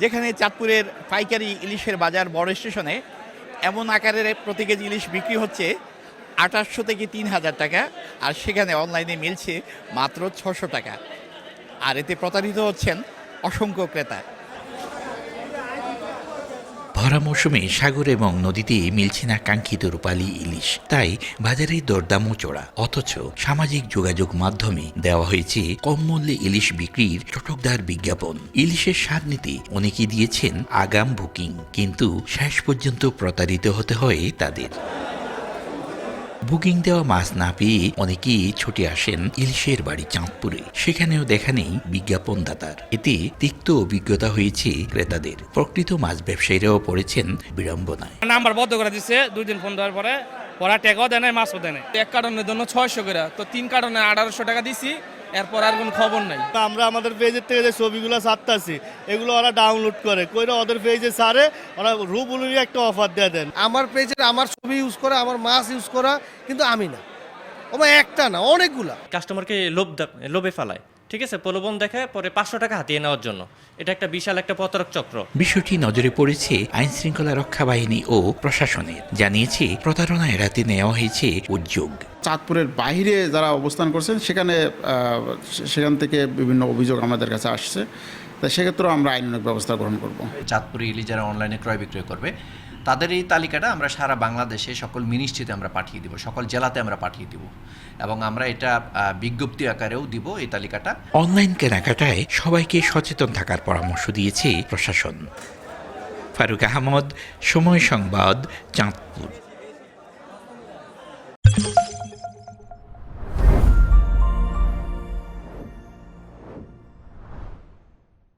যেখানে চাঁদপুরের পাইকারি ইলিশের বাজার বড় স্টেশনে, এমন আকারের প্রতি কেজি ইলিশ বিক্রি হচ্ছে আঠাশশো থেকে তিন হাজার টাকা, আর সেখানে অনলাইনে মিলছে মাত্র ছশো টাকা। আর এতে প্রতারিত হচ্ছেন অসংখ্য ক্রেতা। ভরা মৌসুমে সাগর এবং নদীতে মিলছে না কাঙ্ক্ষিত রূপালি ইলিশ। তাই বাজারে দরদামও চড়া। অথচ সামাজিক যোগাযোগ মাধ্যমে দেওয়া হয়েছে কম মূল্যে ইলিশ বিক্রির চটকদার বিজ্ঞাপন। ইলিশের স্বাদ নিতে অনেকেই দিয়েছেন আগাম বুকিং। কিন্তু শেষ পর্যন্ত প্রতারিত হতে হয় তাদের। বুকিং দেওয়া মাছ না পেয়ে অনেকেই ছুটে আসেন ইলিশের বাড়ি চাঁদপুরে। সেখানেও দেখা নেই বিজ্ঞাপনদাতার। এতে তিক্ত অভিজ্ঞতা হয়েছে ক্রেতাদের। প্রকৃত মাছ ব্যবসায়ীরাও পড়েছেন বিড়ম্বনায়। নাম্বার বদ্ধ করে দিচ্ছে দুই দিন ফোন দেওয়ার পরে। ওরা টেকাও দেয় না মাছও দেয় না এক কারণের জন্য ছয়শো করে। তো তিন কারণে আঠারোশো টাকা দিছি। এরপর আর কোনো খবর নাই। তা আমরা আমাদের পেজের থেকে যে ছবিগুলো ছাড়তেছি এগুলো ওরা ডাউনলোড করে। কইরা ওদের পেজে ছাড়ে ওরা রূপ অনুযায়ী একটা অফার দিয়ে দেন। আমার পেজে আমার ছবি ইউজ করা আমার মাছ ইউজ করা কিন্তু আমি না। আমার একটা না অনেকগুলা। কাস্টমারকে লোভ লোভে ফেলায়। ঠিক আছে প্রলোভন দেখায় পরে পাঁচশো টাকা হাতিয়ে নেওয়ার জন্য। এটা একটা বিশাল একটা প্রতারক চক্র। বিষয়টি নজরে পড়েছে আইন শৃঙ্খলা রক্ষা বাহিনী ও প্রশাসনের জানিয়েছে প্রতারণা এড়াতে নেওয়া হয়েছে উদ্যোগ। চাঁদপুরের বাইরে যারা অবস্থান করছেন সেখানে সে- সেখান থেকে বিভিন্ন অভিযোগ আমাদের কাছে আসছে। তাই সেক্ষেত্রেও আমরা আইনানুগ ব্যবস্থা গ্রহণ করব। চাঁদপুরে ইলি যারা অনলাইনে ক্রয় বিক্রয় করবে তাদের এই তালিকাটা আমরা সারা বাংলাদেশে সকল মিনিস্ট্রিতে আমরা পাঠিয়ে দিব, সকল জেলাতে আমরা পাঠিয়ে দিব এবং আমরা এটা বিজ্ঞপ্তি আকারেও দিব এই তালিকাটা। অনলাইন কেনাকাটায় সবাইকে সচেতন থাকার পরামর্শ দিয়েছে প্রশাসন। ফারুক আহমদ, সময় সংবাদ, চাঁদপুর।